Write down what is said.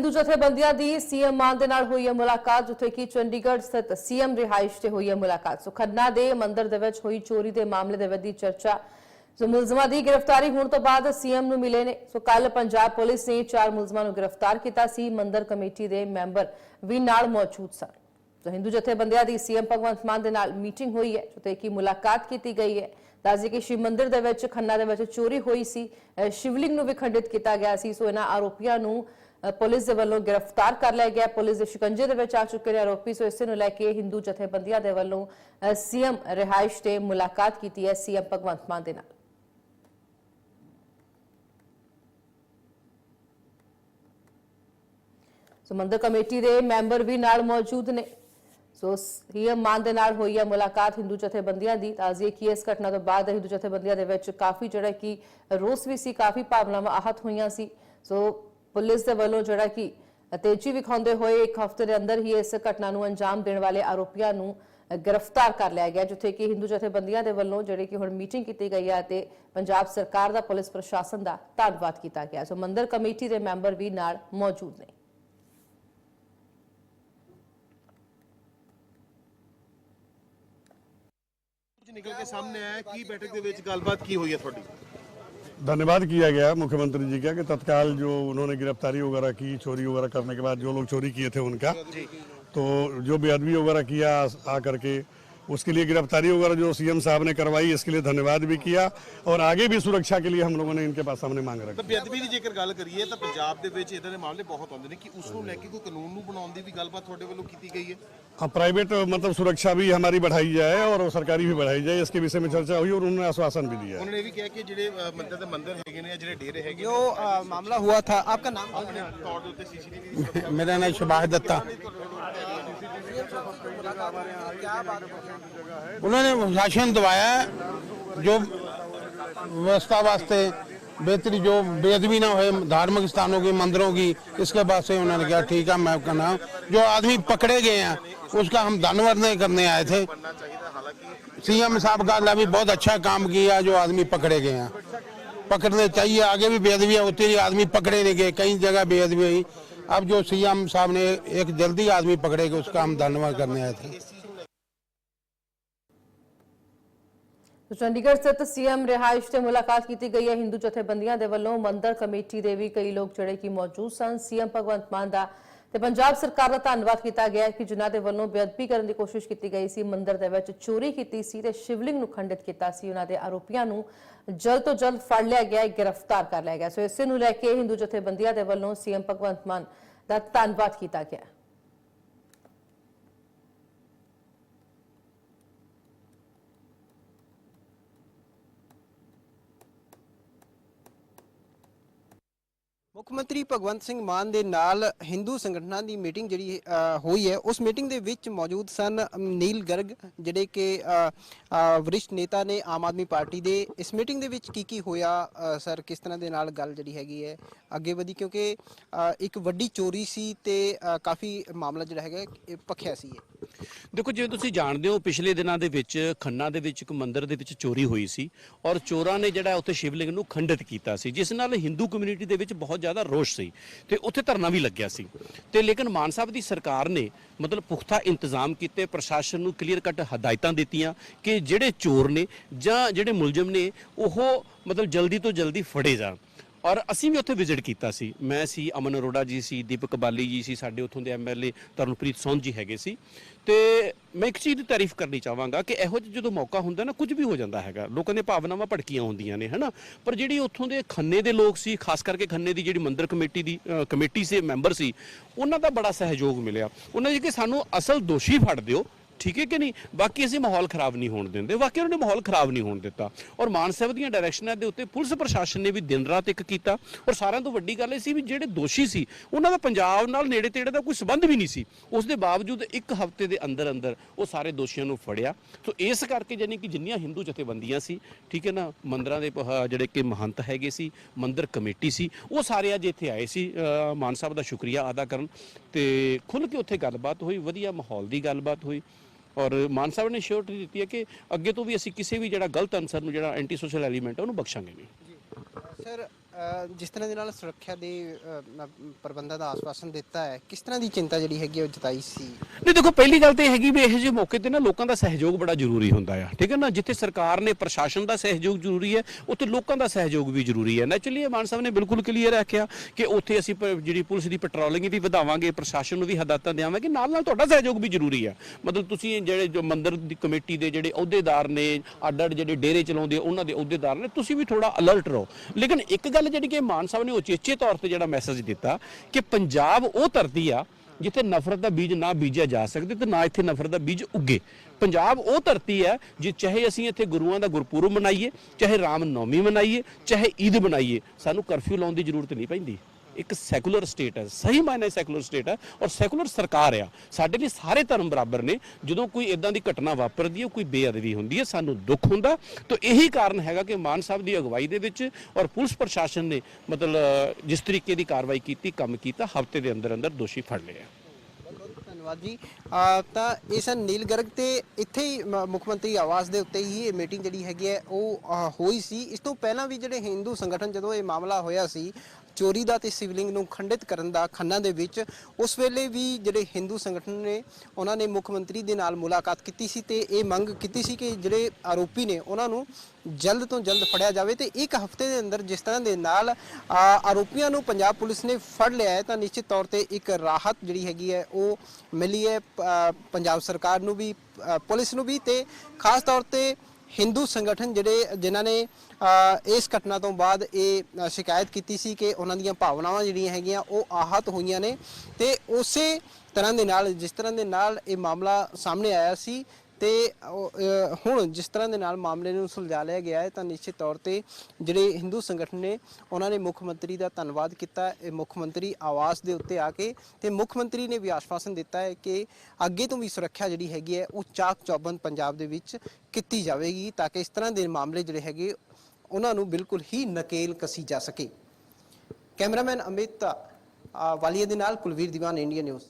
ਹਿੰਦੂ ਜਥੇਬੰਦੀਆਂ ਦੀ ਸੀਐਮ ਮਾਨ ਦੇ ਨਾਲ ਹੋਈ ਹੈ ਮੁਲਾਕਾਤ, ਜਿੱਥੇ ਕਿ ਚੰਡੀਗੜ੍ਹ ਸਥਿਤ ਸੀਐਮ ਰਿਹਾਇਸ਼ ਤੇ ਹੋਈ ਹੈ ਮੁਲਾਕਾਤ। ਸੋ ਖੰਨਾ ਦੇ ਮੰਦਿਰ ਦੇ ਵਿੱਚ ਹੋਈ ਚੋਰੀ ਦੇ ਮਾਮਲੇ ਦੇ ਵਿੱਚ ਦੀ ਚਰਚਾ। ਸੋ ਮੁਲਜ਼ਮਾਂ ਦੀ ਗ੍ਰਿਫਤਾਰੀ ਹੋਣ ਤੋਂ ਬਾਅਦ ਸੀਐਮ ਨੂੰ ਮਿਲੇ ਨੇ। ਸੋ ਕੱਲ ਪੰਜਾਬ ਪੁਲਿਸ ਨੇ ਚਾਰ ਮੁਲਜ਼ਮਾਂ ਨੂੰ ਗ੍ਰਿਫਤਾਰ ਕੀਤਾ ਸੀ। ਮੰਦਿਰ ਕਮੇਟੀ ਦੇ ਮੈਂਬਰ ਵੀ ਨਾਲ ਮੌਜੂਦ ਸਨ। ਸੋ ਹਿੰਦੂ ਜਥੇਬੰਦੀਆਂ ਦੀ ਸੀਐਮ ਭਗਵੰਤ ਮਾਨ ਦੇ ਨਾਲ ਮੀਟਿੰਗ ਹੋਈ ਹੈ, ਜਿੱਥੇ ਕਿ ਮੁਲਾਕਾਤ ਕੀਤੀ ਗਈ ਹੈ। ਦੱਸਦੇ ਕਿ ਸ਼ਿਵ ਮੰਦਿਰ ਦੇ ਵਿੱਚ ਖੰਨਾ ਦੇ ਵਿੱਚ ਚੋਰੀ ਹੋਈ ਸੀ। ਸ਼ਿਵਲਿੰਗ ਨੂੰ ਵੀ ਖੰਡਿਤ ਕੀਤਾ ਗਿਆ ਸੀ। ਸੋ ਇਹਨਾਂ ਆਰੋਪੀਆਂ ਨੂੰ ਪੁਲਿਸ ਦੇ ਵੱਲੋਂ ਗ੍ਰਿਫਤਾਰ ਕਰ ਲਿਆ ਗਿਆ। ਪੁਲਿਸ ਦੇ ਸ਼ਿਕੰਜੇ ਦੇ ਵਿੱਚ ਆ ਚੁੱਕੇ ਨੇ ਆਰੋਪੀ। ਸੋ ਇਸੇ ਨੂੰ ਲੈ ਕੇ ਹਿੰਦੂ ਜਥੇਬੰਦੀਆਂ ਦੇ ਵੱਲੋਂ ਸੀਐਮ ਰਿਹਾਇਸ਼ ਤੇ ਮੁਲਾਕਾਤ ਕੀਤੀ ਹੈ ਸੀਐਮ ਭਗਵੰਤ ਮਾਨ ਦੇ ਨਾਲ। ਸੋ ਮੰਦਰ ਕਮੇਟੀ ਦੇ ਮੈਂਬਰ ਵੀ ਨਾਲ ਮੌਜੂਦ ਨੇ। ਸੋ ਸੀਐਮ ਮਾਨ ਦੇ ਨਾਲ ਹੋਈ ਹੈ ਮੁਲਾਕਾਤ ਹਿੰਦੂ ਜਥੇਬੰਦੀਆਂ ਦੀ। ਤਾਜ਼ੀ ਕੀ ਇਸ ਘਟਨਾ ਤੋਂ ਬਾਅਦ ਹਿੰਦੂ ਜਥੇਬੰਦੀਆਂ ਦੇ ਵਿੱਚ ਕਾਫੀ ਜਿਹੜਾ ਕਿ ਰੋਸ ਵੀ ਸੀ, ਕਾਫੀ ਭਾਵਨਾਵਾਂ ਆਹਤ ਹੋਈਆਂ ਸੀ। ਸੋ ਪੁਲਿਸ ਦੇ ਵੱਲੋਂ ਜਿਹੜਾ ਕਿ ਤੇਜ਼ੀ ਵਿਖਾਉਂਦੇ ਹੋਏ ਇੱਕ ਹਫ਼ਤੇ ਦੇ ਅੰਦਰ ਹੀ ਇਸ ਘਟਨਾ ਨੂੰ ਅੰਜਾਮ ਦੇਣ ਵਾਲੇ ਆਰੋਪੀਆਂ ਨੂੰ ਗ੍ਰਿਫਤਾਰ ਕਰ ਲਿਆ ਗਿਆ, ਜਿੱਥੇ ਕਿ ਹਿੰਦੂ ਜਥੇਬੰਦੀਆਂ ਦੇ ਵੱਲੋਂ ਜਿਹੜੇ ਕਿ ਹੁਣ ਮੀਟਿੰਗ ਕੀਤੀ ਗਈ ਹੈ ਤੇ ਪੰਜਾਬ ਸਰਕਾਰ ਦਾ, ਪੁਲਿਸ ਪ੍ਰਸ਼ਾਸਨ ਦਾ ਧੰਨਵਾਦ ਕੀਤਾ ਗਿਆ। ਸੋ ਮੰਦਰ ਕਮੇਟੀ ਦੇ ਮੈਂਬਰ ਵੀ ਨਾਲ ਮੌਜੂਦ ਨੇ। ਨਿਕਲ ਕੇ ਸਾਹਮਣੇ ਆਇਆ ਕੀ ਬੈਠਕ ਦੇ ਵਿੱਚ ਗੱਲਬਾਤ ਕੀ ਹੋਈ ਹੈ ਤੁਹਾਡੀ? धन्यवाद किया गया मुख्यमंत्री जी का कि तत्काल जो उन्होंने गिरफ्तारी वगैरह की चोरी वगैरह करने के बाद जो लोग चोरी किए थे उनका तो जो बेअदबी वगैरह किया आ करके उसके लिए गिरफ्तारी वगैरह जो सीएम साहब ने करवाई इसके लिए धन्यवाद भी किया और आगे भी सुरक्षा के लिए हम लोगों ने इनके पास सामने मांग ਤਾਂ रखी ਬੇਅਦਬੀ ਦੀ ਜੇਕਰ ਗੱਲ ਕਰੀਏ ਤਾਂ ਪੰਜਾਬ ਦੇ ਵਿੱਚ ਇਦਾਂ ਦੇ ਮਾਮਲੇ ਬਹੁਤ ਆਉਂਦੇ ਨੇ ਕਿ ਉਸ ਨੂੰ ਲੈ ਕੇ ਕੋਈ ਕਾਨੂੰਨ ਨੂੰ ਬਣਾਉਣ ਦੀ ਵੀ ਗੱਲਬਾਤ ਤੁਹਾਡੇ ਵੱਲੋਂ ਕੀਤੀ ਗਈ ਹੈ हाँ प्राइवेट मतलब सुरक्षा भी हमारी बढ़ाई जाए और सरकारी भी बढ़ाई जाए इसके विषय में चर्चा हुई और उन्होंने आश्वासन भी दिया है ਉਹਨਾਂ ਨੇ ਇਹ ਵੀ ਕਿਹਾ ਕਿ ਜਿਹੜੇ ਅ, ਮੰਦਰ ਦੇ ਮੰਦਰ ਹੈਗੇ ਨੇ ਜਾਂ ਜਿਹੜੇ ਡੇਰੇ ਹੈਗੇ जो अ, मामला हुआ था आपका नाम क्या है? ਨੇ ਤੌਰ ਦੇ ਉੱਤੇ ਸੀਸੀਟੀਵੀ انہوں نے راشن دوایا ہے، جو ویوستھا واسطے بہتری، جو بےدبی نہ ہوئے دھارمکستانوں کی، مندروں کی، اس کے بعد سے انہوں نے کہا، ٹھیک ہے، میں کہنا جو آدمی پکڑے گئے ہیں، اس کا ہم دانور نہیں کرنے آئے تھے۔ سی ایم صاحب کا اللہ بھی بہت اچھا کام کیا، جو آدمی پکڑے گئے ہیں۔ پکڑنے چاہیے، آگے بھی بے ادبیاں ہوتی رہی، آدمی پکڑے نہیں گئے، کئی جگہ بے ادبی ہوئی۔ अब जो सीएम साहब ने एक जल्दी आदमी पकड़ेगा उसका हम धन्यवाद करने आए थे ਸੋ ਚੰਡੀਗੜ੍ਹ ਸਥਿਤ ਸੀਐਮ ਰਿਹਾਇਸ਼ ਤੇ ਮੁਲਾਕਾਤ ਕੀਤੀ ਗਈ ਹੈ ਹਿੰਦੂ ਜਥੇਬੰਦੀਆਂ ਦੇ ਵੱਲੋਂ ਮੰਦਰ ਕਮੇਟੀ ਦੇ ਵੀ ਕਈ ਲੋਕ ਜਿਹੜੇ ਕਿ ਮੌਜੂਦ ਸਨ ਸੀਐਮ ਭਗਵੰਤ ਮਾਨ ਦਾ ਤੇ ਪੰਜਾਬ ਸਰਕਾਰ ਦਾ ਧੰਨਵਾਦ ਕੀਤਾ ਗਿਆ ਕਿ ਜਿਨ੍ਹਾਂ ਦੇ ਵੱਲੋਂ ਬੇਅਦਬੀ ਕਰਨ ਦੀ ਕੋਸ਼ਿਸ਼ ਕੀਤੀ ਗਈ ਸੀ, ਮੰਦਰ ਦੇ ਵਿੱਚ ਚੋਰੀ ਕੀਤੀ ਸੀ ਤੇ ਸ਼ਿਵਲਿੰਗ ਨੂੰ ਖੰਡਿਤ ਕੀਤਾ ਸੀ। ਉਹਨਾਂ ਦੇ ਆਰੋਪੀਆਂ ਨੂੰ ਜਲਦ ਤੋਂ ਜਲਦ ਫੜ ਲਿਆ ਗਿਆ ਹੈ ਗ੍ਰਿਫਤਾਰ ਕਰ ਲਿਆ ਗਿਆ। ਸੋ ਇਸੇ ਨੂੰ ਲੈ ਕੇ ਹਿੰਦੂ ਜਥੇਬੰਦੀਆਂ ਦੇ ਵੱਲੋਂ ਸੀਐਮ ਭਗਵੰਤ ਮਾਨ ਦਾ ਧੰਨਵਾਦ ਕੀਤਾ ਗਿਆ। ਮੁੱਖ ਮੰਤਰੀ ਭਗਵੰਤ ਸਿੰਘ ਮਾਨ ਦੇ ਨਾਲ ਹਿੰਦੂ ਸੰਗਠਨਾਂ ਦੀ ਮੀਟਿੰਗ ਜਿਹੜੀ ਹੋਈ ਹੈ ਉਸ ਮੀਟਿੰਗ ਦੇ ਵਿੱਚ ਮੌਜੂਦ ਸਨ ਨੀਲ ਗਰਗ ਜਿਹੜੇ ਕਿ ਅ, ਵਰਿਸ਼ਠ ਨੇਤਾ ਨੇ ਆਮ ਆਦਮੀ ਪਾਰਟੀ ਦੇ। ਇਸ ਮੀਟਿੰਗ ਦੇ ਵਿੱਚ ਕੀ ਕੀ ਹੋਇਆ ਸਰ? ਕਿਸ ਤਰ੍ਹਾਂ ਦੇ ਨਾਲ ਗੱਲ ਜਿਹੜੀ ਹੈਗੀ ਹੈ? ਅੱਗੇ ਵਧੀ ਕਿਉਂਕਿ ਇੱਕ ਵੱਡੀ ਚੋਰੀ ਸੀ ਤੇ ਕਾਫੀ ਮਾਮਲਾ ਜਿਹੜਾ ਹੈਗਾ ਇਹ ਭਖਿਆ ਸੀ ਇਹ। ਦੇਖੋ, ਜਿਵੇਂ ਤੁਸੀਂ ਜਾਣਦੇ ਹੋ, ਪਿਛਲੇ ਦਿਨਾਂ ਦੇ ਵਿੱਚ, ਖੰਨਾ ਦੇ ਵਿੱਚ ਇੱਕ ਮੰਦਿਰ ਦੇ ਵਿੱਚ ਚੋਰੀ ਹੋਈ ਸੀ ਔਰ ਚੋਰਾਂ ਨੇ ਜਿਹੜਾ ਉੱਥੇ ਸ਼ਿਵਲਿੰਗ ਨੂੰ ਖੰਡਿਤ ਕੀਤਾ ਸੀ, ਜਿਸ ਨਾਲ ਹਿੰਦੂ ਕਮਿਊਨਿਟੀ ਦੇ ਵਿੱਚ ਬਹੁਤ ਜ਼ਿਆਦਾ ਰੋਸ਼ ਸੀ ਤੇ ਉੱਥੇ ਧਰਨਾ ਵੀ ਲੱਗਿਆ ਸੀ। ਤੇ ਲੇਕਿਨ ਮਾਨ ਸਾਹਿਬ ਦੀ ਸਰਕਾਰ ਨੇ ਮਤਲਬ ਪੁਖਤਾ ਇੰਤਜ਼ਾਮ ਕੀਤੇ, ਪ੍ਰਸ਼ਾਸਨ ਨੂੰ ਕਲੀਅਰ ਕੱਟ ਹਦਾਇਤਾਂ ਦਿੱਤੀਆਂ ਕਿ ਜਿਹੜੇ ਚੋਰ ਨੇ ਜਾਂ ਜਿਹੜੇ ਮੁਲਜ਼ਮ ਨੇ, ਉਹ ਮਤਲਬ ਜਲਦੀ ਤੋਂ ਜਲਦੀ ਫੜੇ ਜਾਣ। ਔਰ ਅਸੀਂ ਵੀ ਉੱਥੇ ਵਿਜ਼ਿਟ ਕੀਤਾ ਸੀ। ਮੈਂ ਸੀ ਅਮਨ ਅਰੋੜਾ ਜੀ, ਸੀ ਦੀਪਕ ਬਾਲੀ ਜੀ, ਸੀ ਸਾਡੇ ਉੱਥੋਂ ਦੇ ਐਮਐਲਏ ਤਰਨਪ੍ਰੀਤ ਸੌਂਦ ਜੀ ਹੈਗੇ ਸੀ। ਤੇ ਮੈਂ ਇੱਕ ਚੀਜ਼ ਦੀ ਤਾਰੀਫ ਕਰਨੀ ਚਾਹਾਂਗਾ ਕਿ ਇਹੋ ਜਿਹਾ ਜਦੋਂ ਮੌਕਾ ਹੁੰਦਾ ਨਾ, ਕੁਝ ਵੀ ਹੋ ਜਾਂਦਾ ਹੈਗਾ। ਲੋਕਾਂ ਦੀਆਂ ਭਾਵਨਾਵਾਂ ਭੜਕੀਆਂ ਹੁੰਦੀਆਂ ਨੇ, ਹਨਾ? ਪਰ ਜਿਹੜੀ ਉੱਥੋਂ ਦੇ ਖੰਨੇ ਦੇ ਲੋਕ ਸੀ, ਖਾਸ ਕਰਕੇ ਖੰਨੇ ਦੀ ਜਿਹੜੀ ਮੰਦਰ ਕਮੇਟੀ ਦੀ ਕਮੇਟੀ ਸੇ, ਮੈਂਬਰ ਸੀ, ਉਹਨਾਂ ਦਾ ਬੜਾ ਸਹਿਯੋਗ ਮਿਲਿਆ। ਉਹਨਾਂ ਨੇ ਕਿ ਸਾਨੂੰ ਅਸਲ ਦੋਸ਼ੀ ਫੜ ਦਿਓ ਠੀਕ ਹੈ ਕਿ ਨਹੀਂ? ਬਾਕੀ ਅਸੀਂ ਮਾਹੌਲ ਖਰਾਬ ਨਹੀਂ ਹੋਣ ਦਿੰਦੇ। ਬਾਕੀ ਉਹਨਾਂ ਨੇ ਮਾਹੌਲ ਖਰਾਬ ਨਹੀਂ ਹੋਣ ਦਿੱਤਾ। ਔਰ ਮਾਨ ਸਾਹਿਬ ਦੀਆਂ ਡਾਇਰੈਕਸ਼ਨਾਂ ਦੇ ਉੱਤੇ ਪੁਲਿਸ ਪ੍ਰਸ਼ਾਸਨ ਨੇ ਵੀ ਦਿਨ ਰਾਤ ਇੱਕ ਕੀਤਾ। ਔਰ ਸਾਰਿਆਂ ਤੋਂ ਵੱਡੀ ਗੱਲ ਇਹ ਸੀ ਵੀ ਜਿਹੜੇ ਦੋਸ਼ੀ ਸੀ ਉਹਨਾਂ ਦਾ ਪੰਜਾਬ ਨਾਲ ਨੇੜੇ ਤੇੜੇ ਦਾ ਕੋਈ ਸਬੰਧ ਵੀ ਨਹੀਂ ਸੀ। ਉਸ ਦੇ ਬਾਵਜੂਦ ਇੱਕ ਹਫ਼ਤੇ ਦੇ ਅੰਦਰ ਅੰਦਰ ਉਹ ਸਾਰੇ ਦੋਸ਼ੀਆਂ ਨੂੰ ਫੜਿਆ। ਸੋ ਇਸ ਕਰਕੇ ਜਾਨੀ ਕਿ ਜਿੰਨੀਆਂ ਹਿੰਦੂ ਜਥੇਬੰਦੀਆਂ ਸੀ ਠੀਕ ਹੈ ਨਾ ਮੰਦਰਾਂ ਦੇ ਪ- ਜਿਹੜੇ ਕਿ ਮਹੰਤ ਹੈਗੇ ਸੀ ਮੰਦਰ ਕਮੇਟੀ ਸੀ ਉਹ ਸਾਰੇ ਅੱਜ ਇੱਥੇ ਆਏ ਸੀ। ਅ, ਮਾਨ ਸਾਹਿਬ ਦਾ ਸ਼ੁਕਰੀਆ ਅਦਾ ਕਰਨ। ਤੇ ਖੁੱਲ ਕੇ ਉੱਥੇ ਗੱਲਬਾਤ ਹੋਈ ਵਧੀਆ ਮਾਹੌਲ ਦੀ ਗੱਲਬਾਤ ਹੋਈ। ਔਰ ਮਾਨ ਸਾਹਿਬ ਨੇ ਸ਼ੋਰਟੀ ਦਿੱਤੀ ਹੈ ਕਿ ਅੱਗੇ ਤੋਂ ਵੀ ਅਸੀਂ ਕਿਸੇ ਵੀ ਜਿਹੜਾ ਗਲਤ ਅਨਸਰ ਨੂੰ, ਜਿਹੜਾ ਐਂਟੀ ਸੋਸ਼ਲ ਐਲੀਮੈਂਟ ਹੈ, ਉਹਨੂੰ ਬਖਸ਼ਾਂਗੇ ਨਹੀਂ ਸਰ ਜਿਸ ਤਰ੍ਹਾਂ ਦੇ ਨਾਲ ਸੁਰੱਖਿਆ ਦੇ ਪ੍ਰਬੰਧਾਂ ਦਾ ਆਸਵਾਸਨ ਦਿੱਤਾ ਹੈ, ਕਿਸ ਤਰ੍ਹਾਂ ਦੀ ਚਿੰਤਾ ਜਿਹੜੀ ਹੈਗੀ ਉਹ ਜਤਾਈ ਸੀ? ਨਹੀਂ, ਦੇਖੋ, ਪਹਿਲੀ ਗੱਲ ਤੇ ਇਹ ਹੈਗੀ ਵੀ ਇਹੋ ਜਿਹੇ ਮੌਕੇ ਤੇ ਨਾ ਲੋਕਾਂ ਦਾ ਸਹਿਯੋਗ ਬੜਾ ਜ਼ਰੂਰੀ ਹੁੰਦਾ ਆ, ਠੀਕ ਹੈ ਨਾ? ਜਿੱਥੇ ਸਰਕਾਰ ਨੇ, ਪ੍ਰਸ਼ਾਸਨ ਦਾ ਸਹਿਯੋਗ ਜ਼ਰੂਰੀ ਹੈ, ਉੱਥੇ ਲੋਕਾਂ ਦਾ ਸਹਿਯੋਗ ਵੀ ਜ਼ਰੂਰੀ ਹੈ। ਨੈਚੁਰਲੀ ਮਾਨ ਸਾਹਿਬ ਨੇ ਬਿਲਕੁਲ ਕਲੀਅਰ ਰੱਖਿਆ ਕਿ ਉੱਥੇ ਅਸੀਂ ਜਿਹੜੀ ਪੁਲਿਸ ਦੀ ਪੈਟਰੋਲਿੰਗ ਵੀ ਵਧਾਵਾਂਗੇ, ਪ੍ਰਸ਼ਾਸਨ ਨੂੰ ਵੀ ਹਦਾਇਤਾਂ ਦੇਵਾਂਗੇ ਨਾਲ ਨਾਲ ਤੁਹਾਡਾ ਸਹਿਯੋਗ ਵੀ ਜ਼ਰੂਰੀ ਹੈ। ਮਤਲਬ ਤੁਸੀਂ ਜਿਹੜੇ ਜੋ ਮੰਦਿਰ ਦੀ ਕਮੇਟੀ ਦੇ ਜਿਹੜੇ ਅਹੁਦੇਦਾਰ ਨੇ ਅੱਡ ਅੱਡ ਜਿਹੜੇ ਡੇਰੇ ਚਲਾਉਂਦੇ ਉਹਨਾਂ ਦੇ ਅਹੁਦੇਦਾਰ ਨੇ, ਤੁਸੀਂ ਵੀ ਥੋੜਾ ਅਲਰਟ ਰਹੋ। ਲੇਕਿਨ ਇੱਕ ਗੱਲ ਜਿਹੜੀ ਕਿ ਮਾਨ ਸਾਹਿਬ ਨੇ ਉਚੇਚੇ ਤੌਰ ਤੇ ਜਿਹੜਾ ਮੈਸੇਜ ਦਿੱਤਾ ਕਿ ਪੰਜਾਬ ਉਹ ਧਰਤੀ ਆ ਜਿੱਥੇ ਨਫ਼ਰਤ ਦਾ ਬੀਜ ਨਾ ਬੀਜਿਆ ਜਾ ਸਕਦਾ ਤੇ ਨਾ ਇੱਥੇ ਨਫ਼ਰਤ ਦਾ ਬੀਜ ਉੱਗੇ। ਪੰਜਾਬ ਉਹ ਧਰਤੀ ਹੈ ਜੇ ਚਾਹੇ ਅਸੀਂ ਇੱਥੇ ਗੁਰੂਆਂ ਦਾ ਗੁਰਪੁਰਬ ਮਨਾਈਏ, ਚਾਹੇ ਰਾਮ ਨੌਮੀ ਮਨਾਈਏ, ਚਾਹੇ ਈਦ ਮਨਾਈਏ, ਸਾਨੂੰ ਕਰਫਿਊ ਲਾਉਣ ਦੀ ਜ਼ਰੂਰਤ ਨਹੀਂ ਪੈਂਦੀ। ਇੱਕ ਸੈਕੂਲਰ ਸਟੇਟ ਹੈ, ਸਹੀ ਮਾਇਨੇ ਸੈਕੂਲਰ ਸਟੇਟ ਹੈ ਔਰ ਸੈਕੂਲਰ ਸਰਕਾਰ ਆ। ਸਾਡੇ ਲਈ ਸਾਰੇ ਧਰਮ ਬਰਾਬਰ ਨੇ, ਜਦੋਂ ਕੋਈ ਇਦਾਂ ਦੀ ਘਟਨਾ ਵਾਪਰਦੀ ਹੈ, ਕੋਈ ਬੇਅਦਬੀ ਹੁੰਦੀ ਹੈ, ਸਾਨੂੰ ਦੁੱਖ ਹੁੰਦਾ। ਤਾਂ ਇਹੀ ਕਾਰਨ ਹੈਗਾ ਕਿ ਮਾਨ ਸਾਹਿਬ ਦੀ ਅਗਵਾਈ ਦੇ ਵਿੱਚ ਔਰ ਪੁਲਿਸ ਪ੍ਰਸ਼ਾਸਨ ਨੇ ਮਤਲਬ, ਜਿਸ ਤਰੀਕੇ ਦੀ ਕਾਰਵਾਈ ਕੀਤੀ, ਕੰਮ ਕੀਤਾ, ਹਫ਼ਤੇ ਦੇ ਅੰਦਰ ਅੰਦਰ ਦੋਸ਼ੀ ਫੜ ਲਏ ਆ। ਬਹੁਤ ਧੰਨਵਾਦ ਜੀ। ਤਾਂ ਇਹ ਸਨ ਨੀਲ ਗਰਗ ਤੇ ਇੱਥੇ ਹੀ ਮੁੱਖ ਮੰਤਰੀ ਆਵਾਸ ਦੇ ਉੱਤੇ ਹੀ ਇਹ ਮੀਟਿੰਗ ਜਿਹੜੀ ਹੈਗੀ ਹੈ, ਉਹ ਹੋਈ ਸੀ। ਇਸ ਤੋਂ ਪਹਿਲਾਂ ਵੀ ਜਿਹੜੇ ਹਿੰਦੂ ਸੰਗਠਨ ਜਦੋਂ ਇਹ ਮਾਮਲਾ ਹੋਇਆ ਸੀ ਚੋਰੀ ਦਾ ਤੇ ਸਿਵਲਿੰਗ ਨੂੰ ਖੰਡਿਤ ਕਰਨ ਦਾ ਖੰਨਾ ਦੇ ਵਿੱਚ ਉਸ ਵੇਲੇ ਵੀ ਜਿਹੜੇ ਹਿੰਦੂ ਸੰਗਠਨ ਨੇ, ਉਹਨਾਂ ਨੇ ਮੁੱਖ ਮੰਤਰੀ ਦੇ ਨਾਲ ਮੁਲਾਕਾਤ ਕੀਤੀ ਸੀ ਤੇ ਇਹ ਮੰਗ ਕੀਤੀ ਸੀ ਕਿ ਜਿਹੜੇ ਆਰੋਪੀ ਨੇ, ਉਹਨਾਂ ਨੂੰ ਜਲਦ ਤੋਂ ਜਲਦ ਫੜਿਆ ਜਾਵੇ ਤੇ ਇੱਕ ਹਫ਼ਤੇ ਦੇ ਅੰਦਰ ਜਿਸ ਤਰ੍ਹਾਂ ਦੇ ਨਾਲ ਆਰੋਪੀਆਂ ਨੂੰ ਪੰਜਾਬ ਪੁਲਿਸ ਨੇ ਫੜ ਲਿਆ ਹੈ ਤਾਂ ਨਿਸ਼ਚਿਤ ਤੌਰ ਤੇ ਇੱਕ ਰਾਹਤ ਜਿਹੜੀ ਹੈਗੀ ਹੈ, ਉਹ ਮਿਲੀ ਹੈ ਪੰਜਾਬ ਸਰਕਾਰ ਨੂੰ ਵੀ ਪੁਲਿਸ ਨੂੰ ਵੀ ਤੇ ਖਾਸ ਤੌਰ ਤੇ ਹਿੰਦੂ ਸੰਗਠਨ ਜਿਹੜੇ ਜਿਨ੍ਹਾਂ ਨੇ ਅ, ਇਸ ਘਟਨਾ ਤੋਂ ਬਾਅਦ ਇਹ ਸ਼ਿਕਾਇਤ ਕੀਤੀ ਸੀ ਕਿ ਉਹਨਾਂ ਦੀਆਂ ਭਾਵਨਾਵਾਂ ਜਿਹੜੀਆਂ ਹੈਗੀਆਂ ਉਹ ਆਹਤ ਹੋਈਆਂ ਨੇ ਤੇ ਉਸੇ ਤਰ੍ਹਾਂ ਦੇ ਨਾਲ ਜਿਸ ਤਰ੍ਹਾਂ ਦੇ ਨਾਲ ਇਹ ਮਾਮਲਾ ਸਾਹਮਣੇ ਆਇਆ ਸੀ ਤੇ ਹੁਣ ਜਿਸ ਤਰ੍ਹਾਂ ਦੇ ਨਾਲ ਮਾਮਲੇ ਨੂੰ ਸੁਲਝਾ ਲਿਆ ਗਿਆ ਹੈ ਤਾਂ ਨਿਸ਼ਚਿਤ ਤੌਰ ਤੇ ਜਿਹੜੇ ਹਿੰਦੂ ਸੰਗਠਨ ਨੇ ਉਹਨਾਂ ਨੇ ਮੁੱਖ ਮੰਤਰੀ ਦਾ ਧੰਨਵਾਦ ਕੀਤਾ। ਮੁੱਖ ਮੰਤਰੀ ਆਵਾਸ ਦੇ ਉੱਤੇ ਆ ਕੇ ਤੇ ਮੁੱਖ ਮੰਤਰੀ ਨੇ ਵੀ ਆਸ਼ਵਾਸਨ ਦਿੱਤਾ ਹੈ ਕਿ ਅੱਗੇ ਤੋਂ ਵੀ ਸੁਰੱਖਿਆ ਜਿਹੜੀ ਹੈਗੀ ਹੈ ਉਹ ਚਾਕ ਚੌਬੰਦ ਪੰਜਾਬ ਦੇ ਵਿੱਚ ਕੀਤੀ ਜਾਵੇਗੀ ਤਾਂ ਕਿ ਇਸ ਤਰ੍ਹਾਂ ਦੇ ਮਾਮਲੇ ਜਿਹੜੇ ਹੈਗੇ ਉਹਨਾਂ ਨੂੰ ਬਿਲਕੁਲ ਹੀ ਨਕੇਲ ਕਸੀ ਜਾ ਸਕੇ। ਕੈਮਰਾਮੈਨ ਅਮਿਤ ਅ, ਵਾਲੀਆ ਦੇ ਨਾਲ ਕੁਲਵੀਰ ਦੀਵਾਨ ਇੰਡੀਆ ਨਿਊਜ਼।